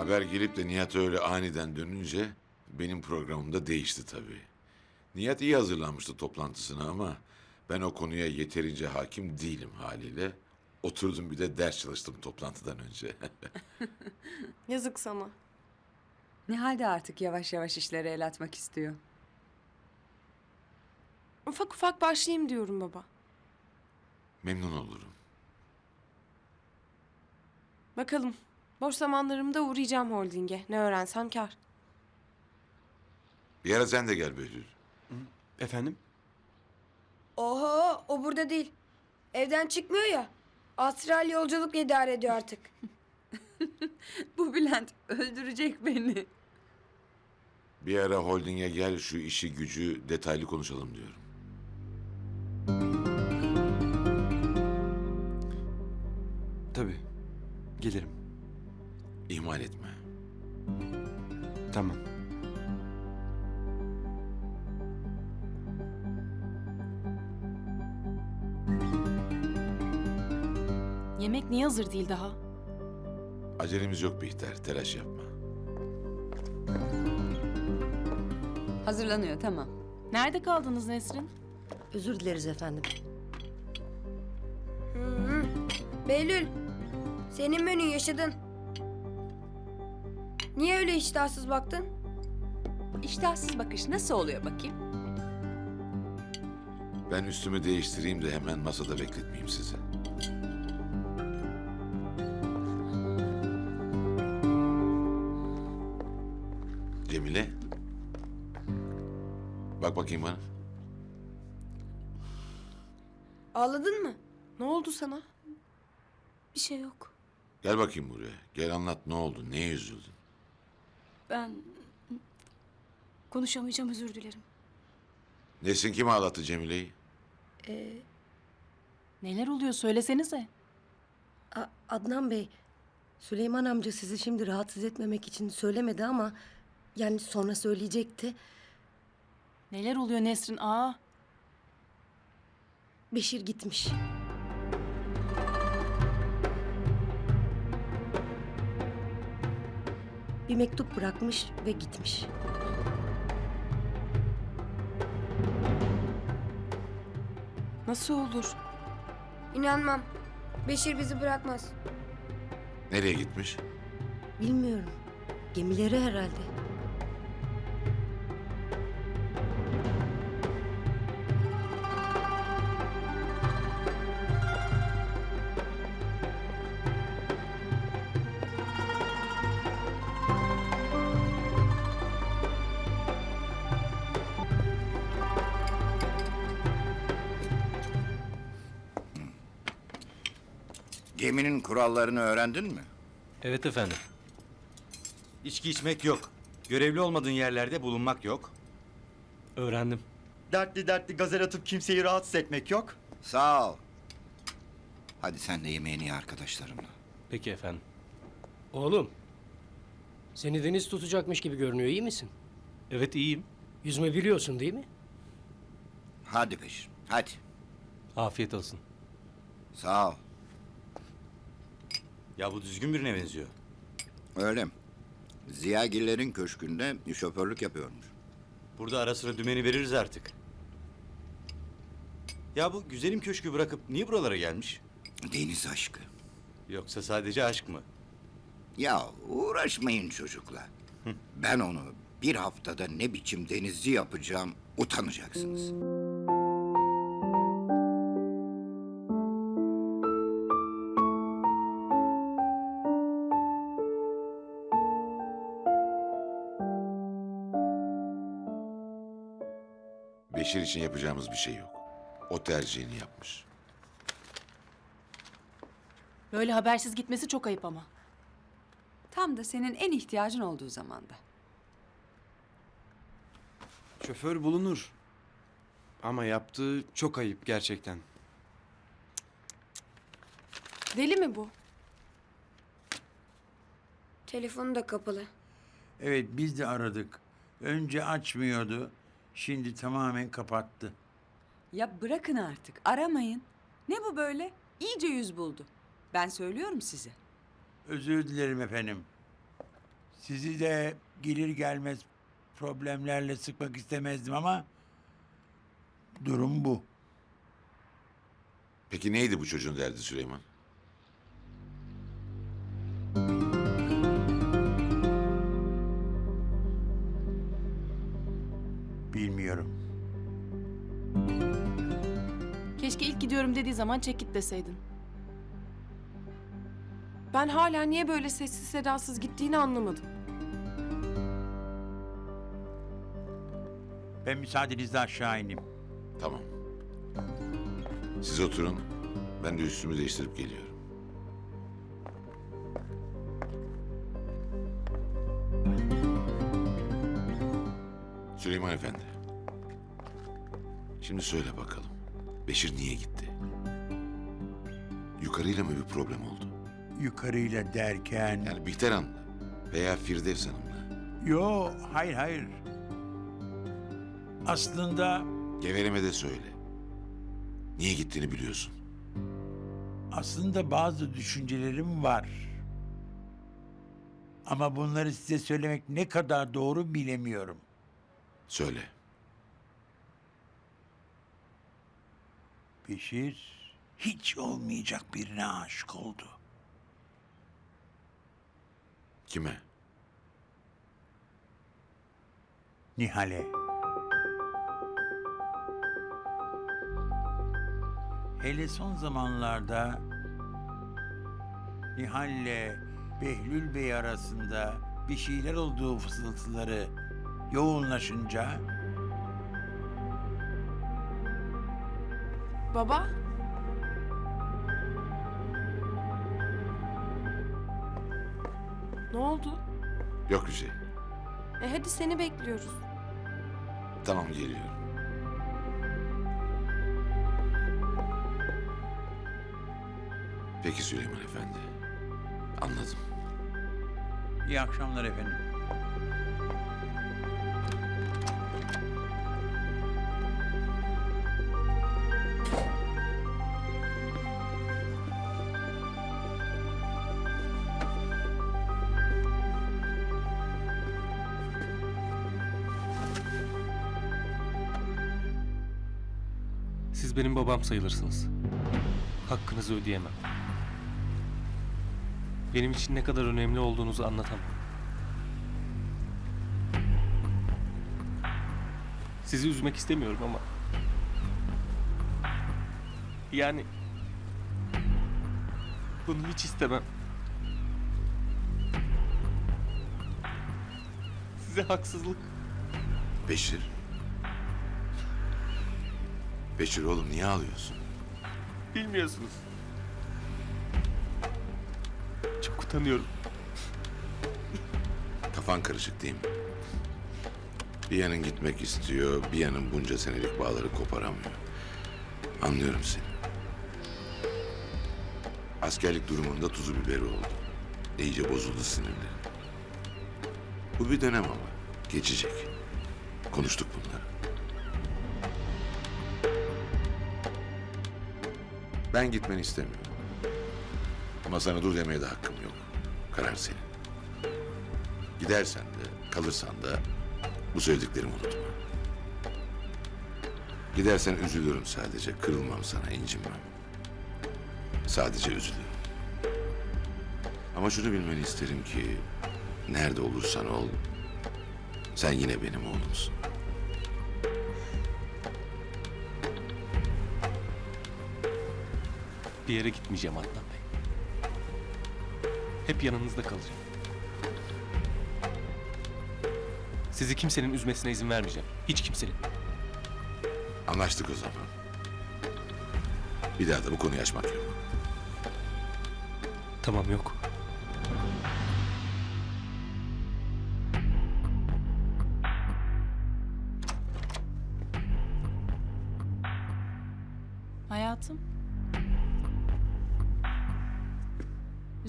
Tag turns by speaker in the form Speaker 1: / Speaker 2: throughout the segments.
Speaker 1: Haber gelip de Nihat öyle aniden dönünce benim programım da değişti tabii. Nihat iyi hazırlanmıştı toplantısına ama ben o konuya yeterince hakim değilim haliyle. Oturdum bir de ders çalıştım toplantıdan önce.
Speaker 2: Yazık sana.
Speaker 3: Nihal de artık yavaş yavaş işlere el atmak istiyor.
Speaker 2: Ufak ufak başlayayım diyorum baba.
Speaker 1: Memnun olurum.
Speaker 2: Bakalım. Boş zamanlarımda uğrayacağım holdinge. Ne öğrensem kar.
Speaker 1: Bir ara sen de gel Behlül.
Speaker 4: Efendim?
Speaker 5: Oho o burada değil. Evden çıkmıyor ya. Astral yolculuk idare ediyor artık.
Speaker 3: Bu Bülent öldürecek beni.
Speaker 1: Bir ara holdinge gel şu işi gücü detaylı konuşalım diyorum.
Speaker 4: Tabii. Gelirim.
Speaker 1: İhmal etme.
Speaker 4: Tamam.
Speaker 2: Yemek niye hazır değil daha?
Speaker 1: Acelemiz yok Bihter, telaş yapma.
Speaker 3: Hazırlanıyor tamam.
Speaker 2: Nerede kaldınız Nesrin?
Speaker 6: Özür dileriz efendim.
Speaker 5: Behlül senin menün yaşadın. Niye öyle iştahsız baktın?
Speaker 3: İştahsız bakış nasıl oluyor bakayım?
Speaker 1: Ben üstümü değiştireyim de hemen masada bekletmeyeyim sizi. Cemile. Bak bakayım bana.
Speaker 5: Ağladın mı?
Speaker 2: Ne oldu sana?
Speaker 6: Bir şey yok.
Speaker 1: Gel bakayım buraya. Gel anlat ne oldu, neye üzüldün?
Speaker 6: Ben konuşamayacağım özür dilerim.
Speaker 1: Nesin kim ağlattı Cemile'yi?
Speaker 2: Neler oluyor söylesenize.
Speaker 6: A- Adnan Bey, Süleyman amca sizi şimdi rahatsız etmemek için söylemedi ama yani sonra söyleyecekti.
Speaker 2: Neler oluyor Nesrin? Aa.
Speaker 6: Beşir gitmiş. Bir mektup bırakmış ve gitmiş.
Speaker 2: Nasıl olur?
Speaker 5: İnanmam. Beşir bizi bırakmaz.
Speaker 1: Nereye gitmiş?
Speaker 6: Bilmiyorum. Gemileri herhalde.
Speaker 7: Geminin kurallarını öğrendin mi?
Speaker 8: Evet efendim. İçki içmek yok. Görevli olmadığın yerlerde bulunmak yok. Öğrendim.
Speaker 4: Dertli dertli gazel atıp kimseyi rahatsız etmek yok.
Speaker 7: Sağ ol. Hadi sen de yemeğini ye arkadaşlarımla.
Speaker 8: Peki efendim.
Speaker 9: Oğlum, seni deniz tutacakmış gibi görünüyor. iyi misin?
Speaker 8: Evet iyiyim.
Speaker 9: Yüzme biliyorsun değil mi?
Speaker 7: Hadi Beşir, hadi.
Speaker 8: Afiyet olsun.
Speaker 7: Sağ ol.
Speaker 8: Ya bu düzgün birine benziyor.
Speaker 7: Öyle mi? Ziyagillerin köşkünde şoförlük yapıyormuş.
Speaker 8: Burada ara sıra dümeni veririz artık. Ya bu güzelim köşkü bırakıp niye buralara gelmiş?
Speaker 7: Deniz aşkı.
Speaker 8: Yoksa sadece aşk mı?
Speaker 7: Ya uğraşmayın çocukla. Ben onu bir haftada ne biçim denizci yapacağım utanacaksınız.
Speaker 1: Beşir için yapacağımız bir şey yok. O tercihini yapmış.
Speaker 2: Böyle habersiz gitmesi çok ayıp ama.
Speaker 3: Tam da senin en ihtiyacın olduğu zamanda.
Speaker 4: Şoför bulunur. Ama yaptığı çok ayıp gerçekten.
Speaker 2: Deli mi bu?
Speaker 5: Telefonu da kapalı.
Speaker 10: Evet biz de aradık. Önce açmıyordu. Şimdi tamamen kapattı.
Speaker 3: Ya bırakın artık aramayın. Ne bu böyle? İyice yüz buldu. Ben söylüyorum size.
Speaker 10: Özür dilerim efendim. Sizi de gelir gelmez problemlerle sıkmak istemezdim ama durum bu.
Speaker 1: Peki neydi bu çocuğun derdi Süleyman?
Speaker 11: Gidiyorum dediği zaman çek git deseydin.
Speaker 2: Ben hala niye böyle sessiz sedasız gittiğini anlamadım.
Speaker 10: Ben müsaadenizle aşağı ineyim.
Speaker 1: Tamam. Siz oturun. Ben de üstümü değiştirip geliyorum. Süleyman Efendi. Şimdi söyle bakalım. Beşir niye gitti? Yukarıyla mı bir problem oldu?
Speaker 10: Yukarıyla derken...
Speaker 1: Yani Bihter Hanım'la veya Firdevs Hanım'la.
Speaker 10: Yo, hayır hayır. Aslında,
Speaker 1: Geveleme de söyle. Niye gittiğini biliyorsun.
Speaker 10: aslında bazı düşüncelerim var. Ama bunları size söylemek ne kadar doğru bilemiyorum.
Speaker 1: Söyle.
Speaker 10: Beşir hiç olmayacak birine aşık oldu.
Speaker 1: Kime?
Speaker 10: Nihal'e. Hele son zamanlarda Nihal'le Behlül Bey arasında bir şeyler olduğu fısıltıları yoğunlaşınca
Speaker 2: Baba? Ne oldu?
Speaker 1: Yok bir şey.
Speaker 2: E hadi seni bekliyoruz.
Speaker 1: Tamam geliyorum. Peki Süleyman Efendi. Anladım.
Speaker 10: iyi akşamlar efendim.
Speaker 12: Siz benim babam sayılırsınız. Hakkınızı ödeyemem. Benim için ne kadar önemli olduğunuzu anlatamam. Sizi üzmek istemiyorum ama... Yani... Bunu hiç istemem. Size haksızlık
Speaker 1: Beşir. Beşir oğlum niye ağlıyorsun?
Speaker 12: bilmiyorsunuz. Çok utanıyorum.
Speaker 1: Kafan karışık değil mi? Bir yanın gitmek istiyor, bir yanın bunca senelik bağları koparamıyor. Anlıyorum seni. Askerlik durumunda tuzu biberi oldu. İyice bozuldu sinirleri. Bu bir dönem ama. Geçecek. Konuştuk bunları. Ben gitmeni istemiyorum. Ama sana dur demeye de hakkım yok. Karar senin. Gidersen de, kalırsan da bu söylediklerimi unutma. Gidersen üzülürüm sadece. Kırılmam sana, incinmem. Sadece üzülürüm. Ama şunu bilmeni isterim ki... ...nerede olursan ol... ...sen yine benim oğlumsun.
Speaker 12: Bir yere gitmeyeceğim Adnan Bey. Hep yanınızda kalacağım. Sizi kimsenin üzmesine izin vermeyeceğim. Hiç kimsenin.
Speaker 1: Anlaştık o zaman. Bir daha da bu konuyu açmak yok.
Speaker 12: Tamam yok.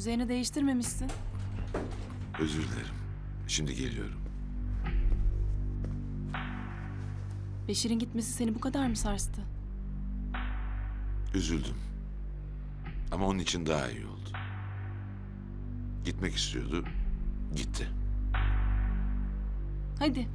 Speaker 11: Üzerini değiştirmemişsin.
Speaker 1: Özür dilerim. Şimdi geliyorum.
Speaker 11: Beşir'in gitmesi seni bu kadar mı sarstı?
Speaker 1: Üzüldüm. Ama onun için daha iyi oldu. Gitmek istiyordu. Gitti.
Speaker 11: Hadi.